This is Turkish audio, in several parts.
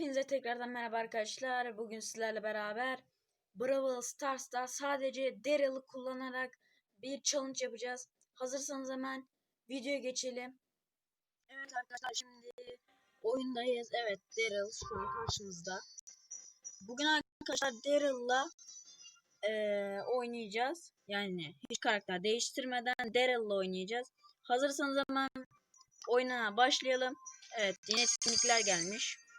Hepinize tekrardan merhaba arkadaşlar. Bugün sizlerle beraber Brawl Stars'ta sadece Daryl'ı kullanarak bir challenge yapacağız. Hazırsanız hemen videoya geçelim. Evet arkadaşlar şimdi oyundayız. Evet Daryl şu an karşımızda. Bugün arkadaşlar Daryl'la eee, oynayacağız. Yani hiç karakter değiştirmeden Daryl'la oynayacağız. Hazırsanız hemen oyuna başlayalım. Evet yeni etkinlikler gelmiş.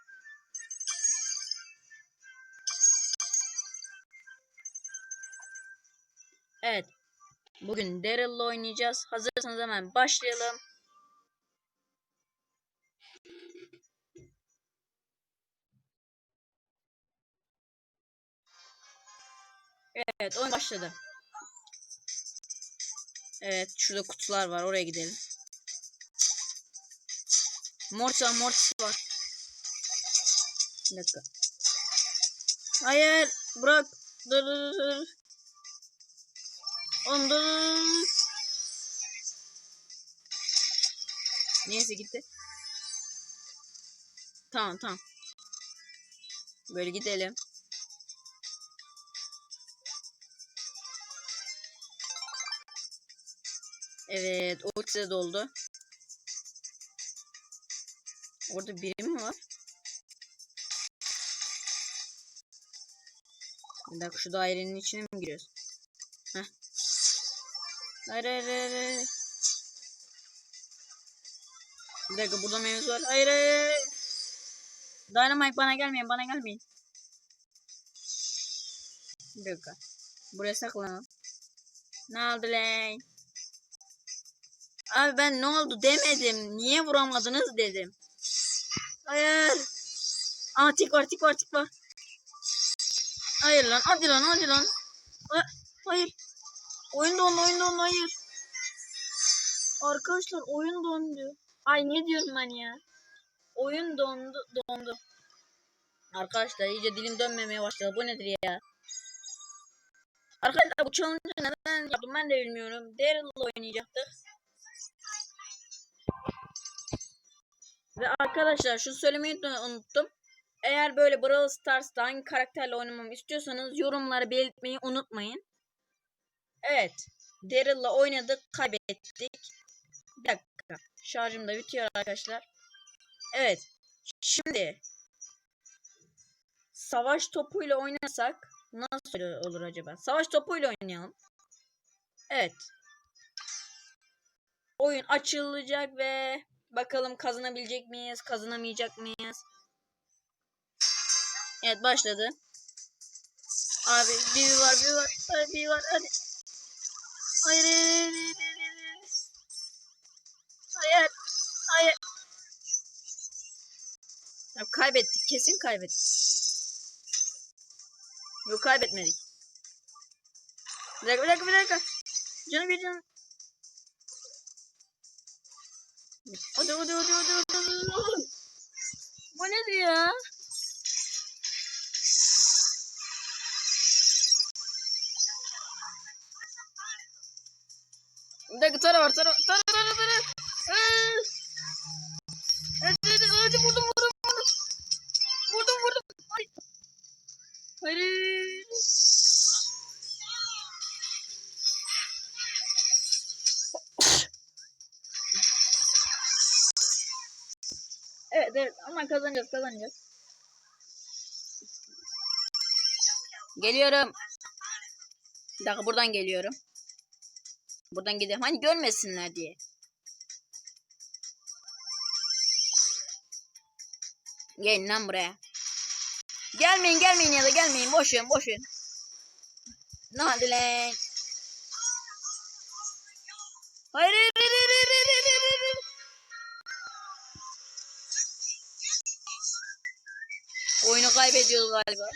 Evet. Bugün Daryl'la oynayacağız. Hazırsanız hemen başlayalım. Evet oyun başladı. Evet şurada kutular var oraya gidelim. Mortis var Mortis var. Bir dakika. Hayır bırak. Dur dur dur. Dur. Neyse gitti. Tamam tamam. Böyle gidelim. Evet, ultisi de doldu. Orada biri mi var? Bir dakika şu dairenin içine mi giriyoruz? Heh. Hayır hayır hayır. Bir dakika burada mevzu var. Hayır hayır. hayır. Dynamite bana gelmeyin bana gelmeyin. Bir dakika. Buraya saklanalım. Ne oldu lan? Abi ben ne oldu demedim. Niye vuramadınız dedim. Hayır. Aa tik var tik var tik var. Hayır lan hadi lan hadi lan. Ha- Hayır. Oyun dondu oyun dondu hayır. Arkadaşlar oyun dondu. Ay ne diyorum ben ya. Oyun dondu dondu. Arkadaşlar iyice dilim dönmemeye başladı. Bu nedir ya? Arkadaşlar bu challenge'ı neden yaptım ben de bilmiyorum. Daryl'la oynayacaktık. Ve arkadaşlar şu söylemeyi unuttum. Eğer böyle Brawl Stars'ta hangi karakterle oynamamı istiyorsanız yorumlara belirtmeyi unutmayın. Evet. Daryl'la oynadık, kaybettik. Bir dakika. Şarjım da bitiyor arkadaşlar. Evet. Şimdi savaş topuyla oynasak nasıl olur acaba? Savaş topuyla oynayalım. Evet. Oyun açılacak ve bakalım kazanabilecek miyiz, kazanamayacak mıyız? Evet başladı. Abi biri var, biri var, biri var, hadi. Hayır, hayır, hayır. Ya kaybettik, kesin kaybettik. Yok kaybetmedik. Bir dakika, bir dakika, bir dakika. Canım bir canım. Hadi, hadi, hadi, hadi, hadi. Bu nedir ya? Var tara tara tara tara. Aa! Hadi hadi hadi vurdum vurdum vurdum. Vurdum vurdum. Ay. Hayır. Evet evet ama kazanacağız kazanacağız. Geliyorum. Bir dakika buradan geliyorum. Buradan gidelim. Hani görmesinler diye. Gelin lan buraya. Gelmeyin gelmeyin ya da gelmeyin. Boş verin boş verin. Ne hadi lan. Hayır hayır hayır hayır hayır hayır hayır, hayır. Oyunu kaybediyoruz galiba.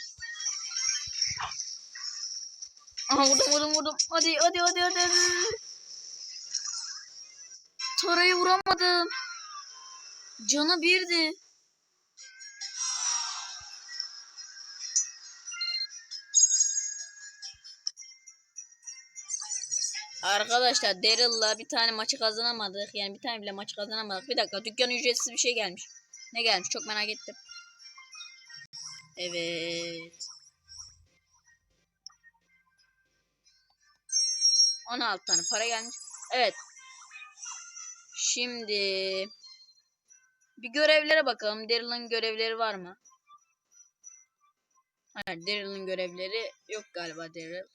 Aha vurdum vurdum vurdum. Hadi hadi hadi hadi. hadi. Tarayı vuramadım. Canı birdi. Arkadaşlar Daryl'la bir tane maçı kazanamadık. Yani bir tane bile maçı kazanamadık. Bir dakika dükkan ücretsiz bir şey gelmiş. Ne gelmiş çok merak ettim. Evet. 16 tane para gelmiş. Evet. Şimdi bir görevlere bakalım. Daryl'ın görevleri var mı? Hayır, Daryl'ın görevleri yok galiba Daryl.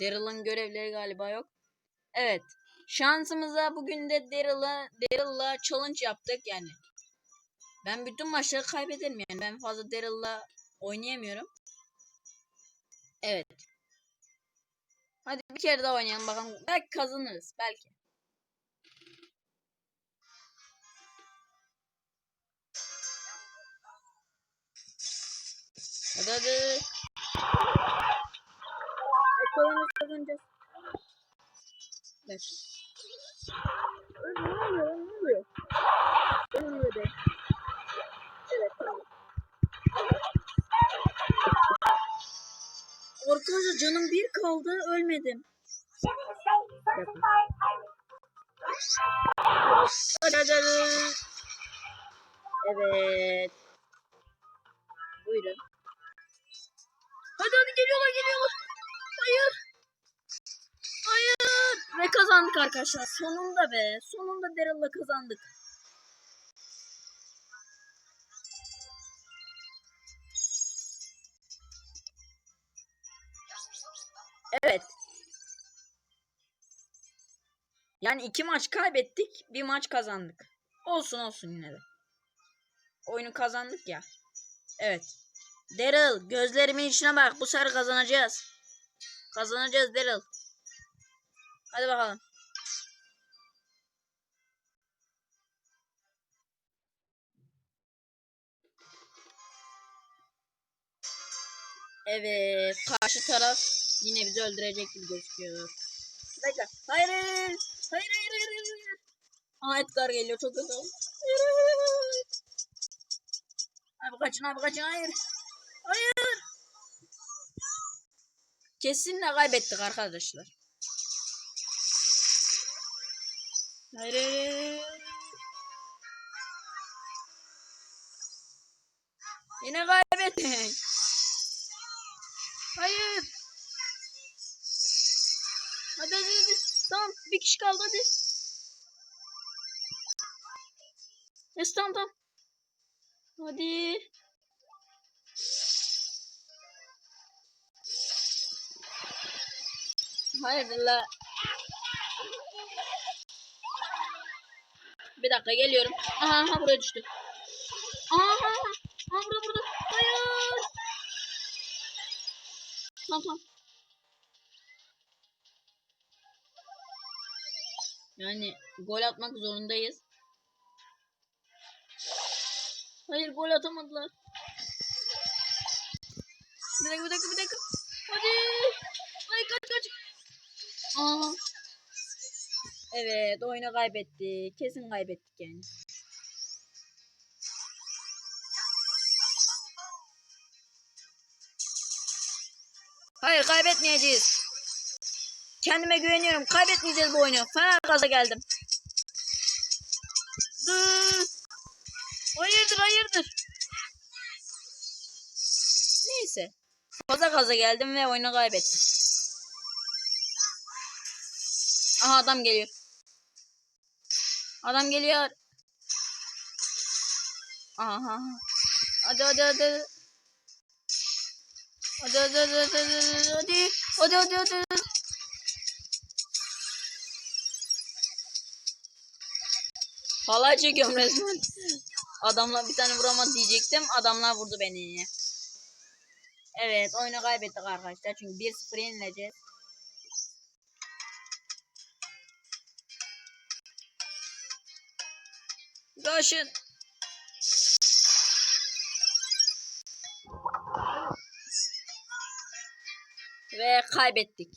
Daryl'ın görevleri galiba yok. Evet. Şansımıza bugün de Daryl'la Daryl'la challenge yaptık yani. Ben bütün maçları kaybederim yani. Ben fazla Daryl'la oynayamıyorum. Evet. Hadi bir kere daha oynayalım bakalım. Belki kazanırız. Belki. Hadi hadi. Kazanırız kazanacağız. Evet. Ne oluyor? Ne oluyor? Ne oluyor de? Evet tamam. Arkadaşlar canım bir kaldı ölmedim. Hadi. Evet. Buyurun. Hadi hadi geliyorlar geliyorlar. Hayır. Hayır. Ve kazandık arkadaşlar. Sonunda be. Sonunda Daryl'la kazandık. Evet. Yani iki maç kaybettik, bir maç kazandık. Olsun olsun yine de. Oyunu kazandık ya. Evet. Daryl gözlerimin içine bak. Bu sefer kazanacağız. Kazanacağız Daryl. Hadi bakalım. Evet. Karşı taraf yine bizi öldürecek gibi gözüküyor. Dakika. Hayır hayır hayır. Hayır. Aa Edgar geliyor çok kötü. Hayır. Abi kaçın abi kaçın hayır. Hayır. Kesinle kaybettik arkadaşlar. Hayır. Yine kaybettik. Hayır. Hadi hadi hadi. Tamam bir kişi kaldı hadi. Yes tamam tamam. Hadi. Hayırdır la. Bir dakika geliyorum. Aha aha buraya düştü. Aha aha aha. Burada burada. Hayır. Tamam tamam. Yani gol atmak zorundayız. Hayır gol atamadılar. Bir dakika bir dakika bir dakika. Hadi. Hadi kaç kaç. Aa. Evet oyunu kaybettik. Kesin kaybettik yani. Hayır kaybetmeyeceğiz. Kendime güveniyorum. Kaybetmeyeceğiz bu oyunu. Fena gaza geldim. Dı. Hayırdır hayırdır. Neyse. Fazla gaza geldim ve oyunu kaybettim. Aha adam geliyor. Adam geliyor. Aha. Hadi hadi hadi. Hadi hadi hadi hadi hadi hadi hadi hadi hadi Halay çekiyorum resmen. Adamlar bir tane vuramadı diyecektim. Adamlar vurdu beni. Evet oyunu kaybettik arkadaşlar. Çünkü 1-0 yenileceğiz. Koşun. Ve kaybettik.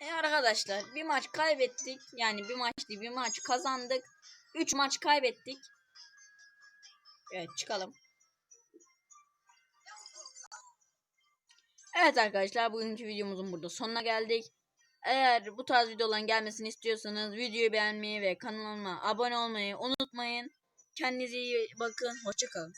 E arkadaşlar bir maç kaybettik. Yani bir maç değil bir maç kazandık. 3 maç kaybettik. Evet çıkalım. Evet arkadaşlar bugünkü videomuzun burada sonuna geldik. Eğer bu tarz videoların gelmesini istiyorsanız videoyu beğenmeyi ve kanalıma abone olmayı unutmayın. Kendinize iyi bakın. Hoşçakalın.